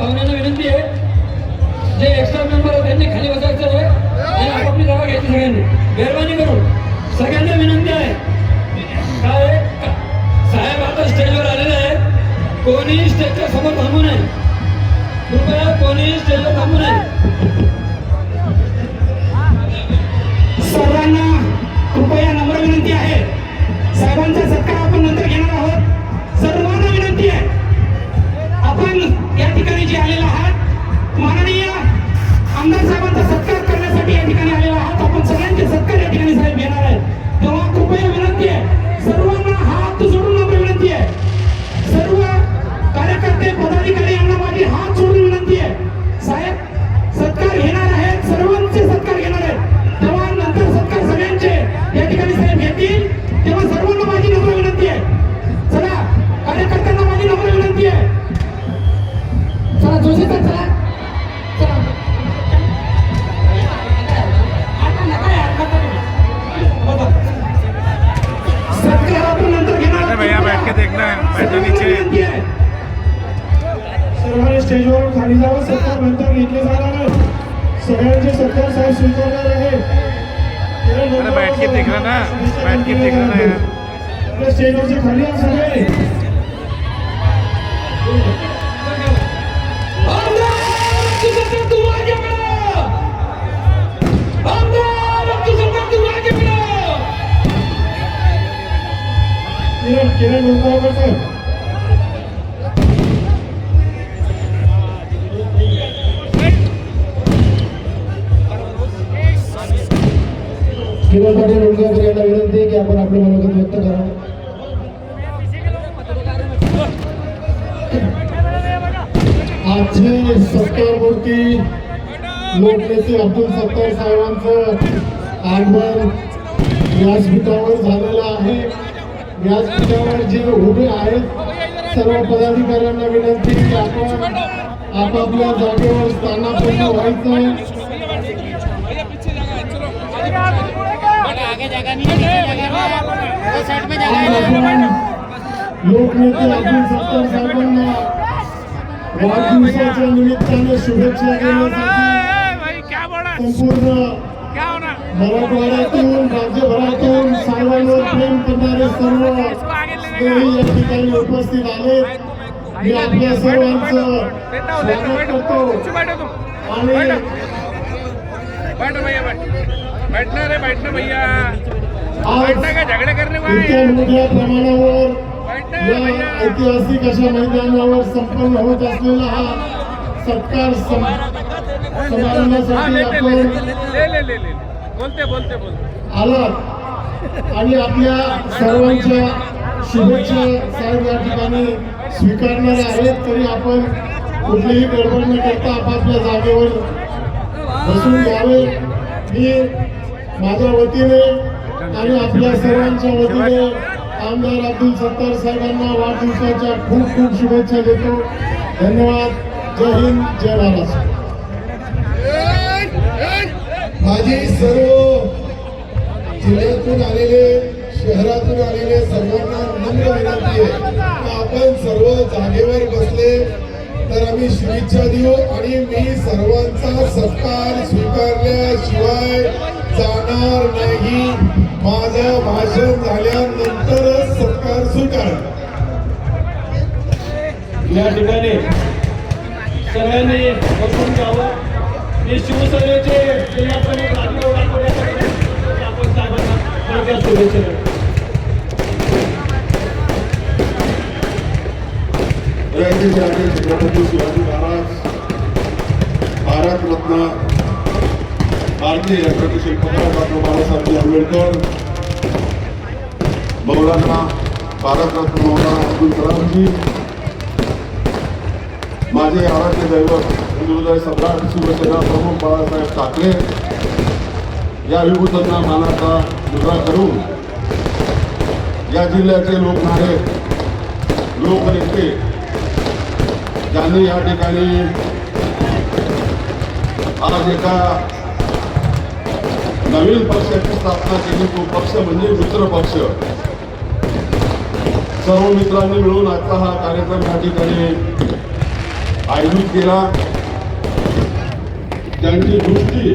पाहुण्यांना विनंती आहे जे एक्स्ट्रा मेंबर आहेत त्यांनी खाली बसायचं आहे. आणि आपापली जागा घ्यायची सगळ्यांनी. मेहरबानी करून सगळ्यांना विनंती आहे. काय साहेब आता स्टेजवर आलेले आहे कोणीही स्टेजच्या समोर थांबू नये. कृपया कोणीही स्टेजवर थांबू नये. सर्वांना है, बैठो सर्वांना स्टेजवर खाली जावं सत्कार नंतर घेतले जाणार सगळ्यांचे सत्कार साहेब स्वीकारणार आहे. अरे बैठ के देख रहा ना बैठ के देख रहा ना यार। आपल्या स्टेजवरचे खाली सगळे. किरण किरण डोंगरावर साहेब किरण पाटील उडगावकर यांना विनंती की आपण आपलं मनोगत व्यक्त करावं आजचे सत्कारमूर्ती लोकनेते अब्दुल सत्तार साहेबांचं आगमन व्यासपीठावर झालेला व्यासपीठावर जे उभे आहेत सर्व पदाधिकाऱ्यांना विनंती की आपण आपापल्या जागेवर स्थानापन्न व्हायचं लोकनेते अब्दुल सत्तार साहेबांना वाढदिवसाच्या निमित्ताने शुभेच्छा देण्यासाठी संपूर्ण मराठवाड्यातून प्रेम करणारे सर्व या ठिकाणी उपस्थित आले मी आपल्या सर्वांचं स्वागत करतो आणि बैठना रे बैठना भैया आज बैठना का झगड़े करने को इतक्या आए मोठ्या प्रमाणावर बैठना है या भैया ऐतिहासिक अशा मैदानावर संपन्न होत असलेला हा सत्कार सम- हाँ समारंभासाठी आपण ले ले ले ले बोलते बोलते बोलते आलात आणि आपल्या सर्वांच्या शुभेच्छा साहेब या ठिकाणी स्वीकारणार आहेत. तरी आपण कुठलीही गडबड न करता आपापल्या जागेवर बसून घ्यावे मी माझ्या वतीने आणि आपल्या सर्वांच्या वतीने आमदार अब्दुल सत्तार साहेबांना वाढदिवसाच्या खूप खूप शुभेच्छा देतो. धन्यवाद. जय हिंद. जय महाराष्ट्र. माझी सर्व जिल्ह्यातून आलेले शहरातून आलेले सर्वांना नम्र विनंती आहे की आपण सर्व जागेवर बसले तर आम्ही शुभेच्छा देऊ आणि मी सर्वांचा सत्कार स्वीकारल्याशिवाय जाणार नाही. माझं भाषण झाल्यानंतरच सत्कार स्वीकार या ठिकाणी सगळ्यांनी बसून जावं. मी शिवसेनेचे शुभेच्छा देतो. जयंतीचे छत्रपती शिवाजी महाराज भारतरत्न भारतीय यंत्रक शिल्पकार डॉक्टर बाबासाहेब आंबेडकर मौलाना भारतरत्न मौलाना अब्दुल कलामजी माझे आराध्य दैवत हिंदुदय सम्राट शिवसेना प्रमुख बाळासाहेब ठाकरे या विभूतांना मानाचा मुद्रा करून या जिल्ह्याचे लोकनायक लोकनेते ज्यांनी या ठिकाणी आज एका नवीन पक्षाची स्थापना केली तो पक्ष म्हणजे मित्र पक्ष. सर्व मित्रांनी मिळून आजचा हा कार्यक्रम या ठिकाणी आयोजित केला. त्यांची दृष्टी